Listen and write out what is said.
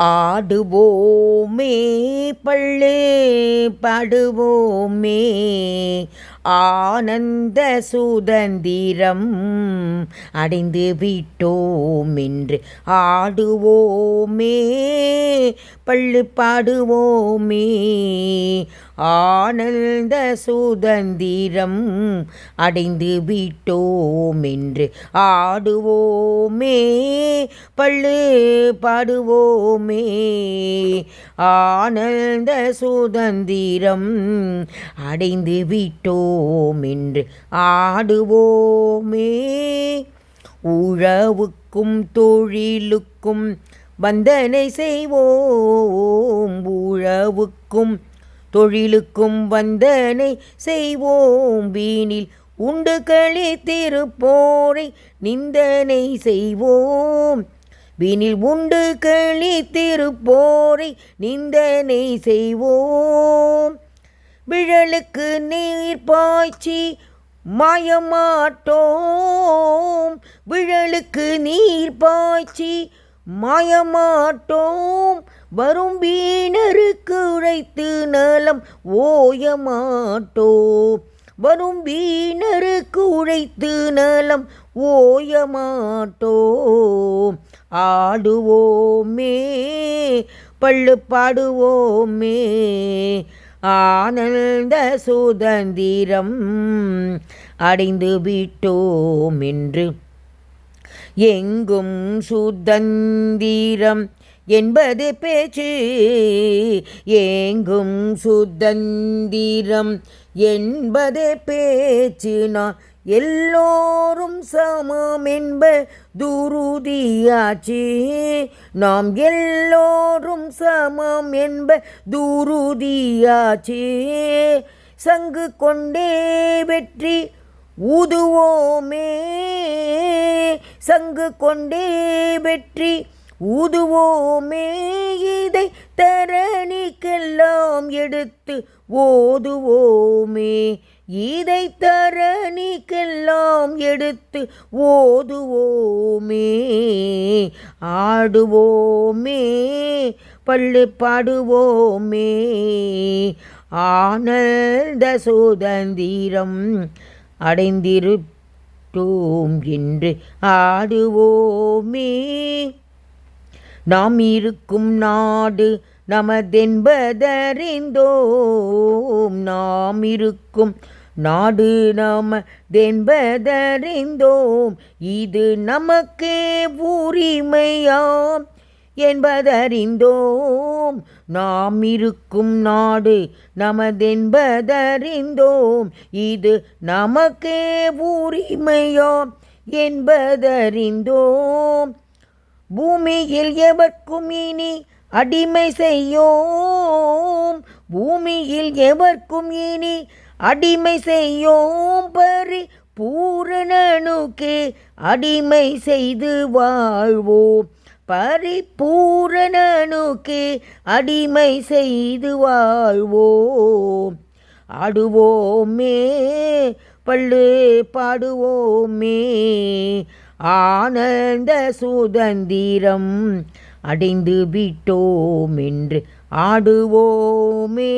ஆடுவோமே பள்ளே பாடுவோமே. ஆனந்த சுதந்திரம் அடைந்து விட்டோம் என்று ஆடுவோமே பள்ளு பாடுவோமே. ஆனந்த சுதந்திரம் அடைந்து விட்டோம் என்று ஆடுவோமே பள்ளு பாடுவோமே. ஆனந்த சுதந்திரம் அடைந்து விட்டோம் என்று ஆடுவோமே. உழவுக்கும் தொழிலுக்கும் வந்தனை செய்வோம். உழவுக்கும் தொழிலுக்கும் வந்தனை செய்வோம். வீணில் உண்டு கழித்திருப்போரை நிந்தனை செய்வோம். வீணில் உண்டு கழித்திருப்போரை நிந்தனை செய்வோம். விழலுக்கு நீர் பாய்ச்சி மாயமாட்டோம். விழலுக்கு நீர் பாய்ச்சி மாயமாட்டோம். வரும் வீணருக்கு உழைத்து நலம் ஓயமாட்டோம். வரும் வீணருக்கு உழைத்து நலம் ஓயமாட்டோம். ஆடுவோமே பள்ளு பாடுவோமே ஆனந்த சுதந்திரம் அடைந்து விட்டோம் என்று. எங்கும் சுதந்திரம் என்பது பேச்சு ஏங்கும் சுதந்திரம் என்பது பேச்சு நான் எல்லோரும் சமம் என்ப துருதியாச்சி. நாம் எல்லோரும் சமம் என்ப துருதியாச்சி. சங்கு கொண்டே வெற்றி ஊதுவோமே. சங்கு கொண்டே வெற்றி ஊதுவோமே. இதை தரணிக்கெல்லாம் எடுத்து ஓதுவோமே. இதை தரணிக்கு நாம் எடுத்து ஓதுவோமே ஆடுவோமே பள்ளு பாடுவோமே. ஆனந்த சுதந்திரம் அடைந்திருட்டோம் என்று ஆடுவோமே. நாம் இருக்கும் நாடு நமதென்பதறிந்தோம். நாம் இருக்கும் நாடு நமதென்பதறிந்தோம் இது நமக்கே உரிமையாம் என்பதறிந்தோம். நாம் இருக்கும் நாடு நமதென்பதறிந்தோம் இது நமக்கே உரிமையாம் என்பதறிந்தோம். பூமியில் எவர்க்கும் இனி அடிமை செய்யோம். பூமியில் எவர்க்கும் இனி அடிமை செய்யோம் பரி பூரணனுக்கே அடிமை செய்து வாழ்வோம். பரிபூரணனுக்கே அடிமை செய்து வாழ்வோம். ஆடுவோமே பள்ளு பாடுவோமே ஆனந்த சுதந்திரம் அடைந்து விட்டோம் என்று ஆடுவோமே.